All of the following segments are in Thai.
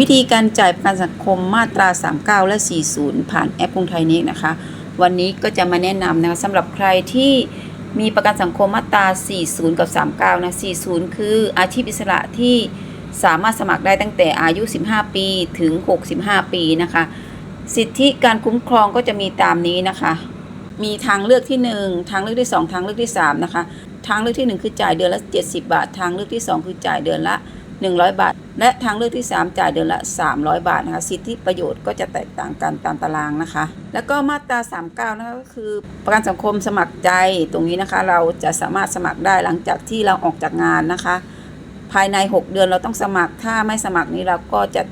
วิธีการจ่ายประกันสังคมมาตรา 39 และ 40 ผ่านแอปกรุงไทยเนี้นะคะ วันนี้ก็จะมาแนะนำนะคะสำหรับใครที่มีประกันสังคมมาตรา 40 กับ 39 นะ 40 คืออาชีพอิสระที่สามารถสมัครได้ตั้งแต่อายุ 15 ปีถึง 65 ปีนะคะ สิทธิการคุ้มครองก็จะมีตามนี้นะคะ มีทางเลือกที่ 1 ทางเลือกที่ 2 ทางเลือกที่ 3 นะคะ ทางเลือกที่ 1 คือจ่ายเดือนละ 70 บาท ทางเลือกที่ 2 คือจ่ายเดือนละ 100 บาท และทางเลือกที่ 3 จ่ายเดือนละ 300 บาทนะคะสิทธิประโยชน์ก็จะแตกต่างกันตามตารางนะคะ แล้วก็มาตรา 39 นะคะก็คือประกันสังคมสมัครใจตรงนี้นะคะ เราจะสามารถสมัครได้หลังจากที่เราออกจากงานนะคะ ภายใน 6 เดือนเราต้องสมัครถ้าไม่สมัครนี้เราก็จะ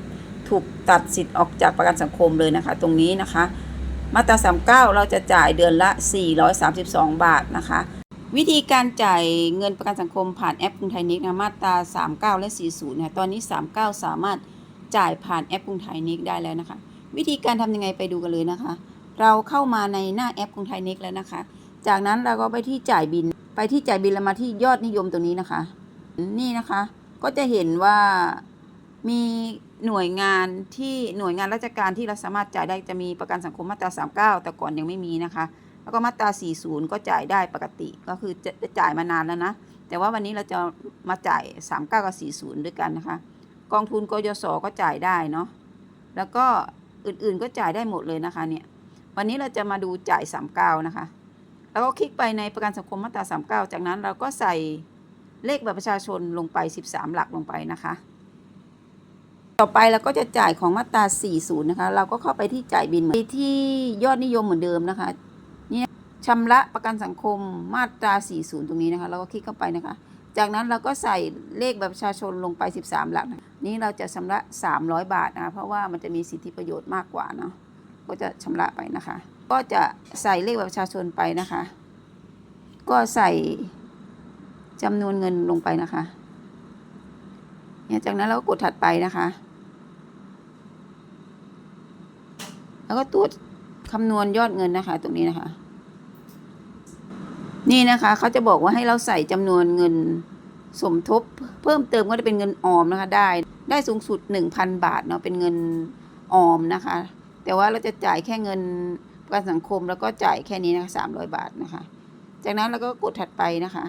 ถูกตัดสิทธิ์ออกจากประกันสังคมเลยนะคะ ตรงนี้นะคะ มาตรา 39 เราจะจ่ายเดือนละ 432 บาทนะคะ วิธีการจ่ายเงินประกันสังคมผ่านแอปกรุงไทยนิกนะมาตรา 39 และ 40นะตอนนี้ 39 สามารถจ่ายผ่านแอปกรุงไทยนิกได้แล้วนะคะ วิธีการทำยังไงไปดูกันเลยนะคะ เราเข้ามาในหน้าแอปกรุงไทยนิกแล้วนะคะ จากนั้นเราก็ไปที่จ่ายบิน ไปที่จ่ายบินแล้วมาที่ยอดนิยมตรงนี้นะคะ นี่นะคะก็จะเห็นว่ามีหน่วยงานที่หน่วยงานราชการที่เราสามารถจ่ายได้จะมีประกันสังคมมาตรา 39 แต่ก่อนยังไม่มีนะคะ แล้วก็มาตรา 40 ก็จ่ายได้ปกติ ก็คือจะจะจ่ายมานานแล้วนะ แต่ว่าวันนี้เราจะมาจ่าย 39 กับ 40 ด้วยกันนะคะ กองทุนกยศก็จ่ายได้เนาะ แล้วก็อื่นๆก็จ่ายได้หมดเลยนะคะเนี่ย วันนี้เราจะมาดูจ่าย 39 นะคะ แล้วก็คลิกไปในประกันสังคมมาตรา 39 จากนั้นเราก็ใส่เลขบัตรประชาชนลงไป 13 หลักลงไปนะคะ ต่อไปเราก็จะจ่ายของมาตรา 40 นะคะ เราก็เข้าไปที่จ่ายบินเหมือนที่ยอดนิยมเหมือนเดิมนะคะ ชำระประกันสังคมมาตรา 40 ตรงนี้นะคะ เราก็คลิกเข้าไปนะคะ จากนั้นเราก็ใส่เลขบัตรประชาชนลงไป 13 หลักนะนี่เราจะชำระ 300 บาทนะคะ เพราะว่ามันจะมีสิทธิประโยชน์มากกว่าเนาะ ก็จะชำระไปนะคะ ก็จะใส่เลขบัตรประชาชนไปนะคะ ก็ใส่จำนวนเงินลงไปนะคะเนี่ยจากนั้นเราก็กดถัดไปนะคะ แล้วก็ตรวจคำนวณยอดเงินนะคะ ตรงนี้นะคะ นี่นะคะเขาจะบอกว่าให้เราใส่จำนวนเงินสมทบ เพิ่มเติมก็จะเป็นเงินออมนะคะได้ ได้สูงสุด 1,000 บาทเนาะเป็นเงินออมนะคะ แต่ว่าเราจะจ่ายแค่เงินประกันสังคมแล้วก็จ่ายแค่นี้นะคะ300บาทนะคะ จากนั้นเราก็กดถัดไปนะคะ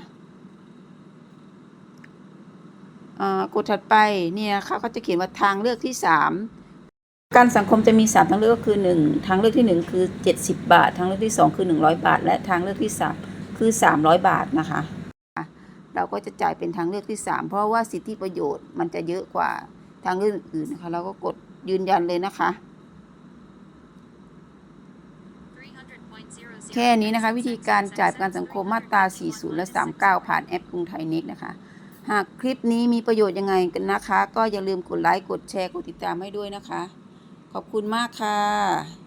อ่ากดถัดไปนี่นะคะเขาจะเขียนว่าทางเลือกที่3ประกันสังคมจะมี3ทางเลือกก็คือ1ทางเลือกที่1คือ70บาท ทางเลือกที่2คือ100บาท และทางเลือกที่3 คือ 300 บาทนะคะ เราก็จะจ่ายเป็นทางเลือกที่ 3 เพราะว่าสิทธิประโยชน์มันจะเยอะกว่าทางเลือกอื่นๆนะคะ เราก็กดยืนยันเลยนะคะ แค่นี้นะคะ วิธีการจ่ายประกันสังคมมาตรา 40 และ 39 ผ่านแอปกรุงไทยเน็กนะคะ หากคลิปนี้มีประโยชน์ยังไงกันนะคะ ก็อย่าลืมกดไลค์ กดแชร์ กดติดตามให้ด้วยนะคะ ขอบคุณมากค่ะ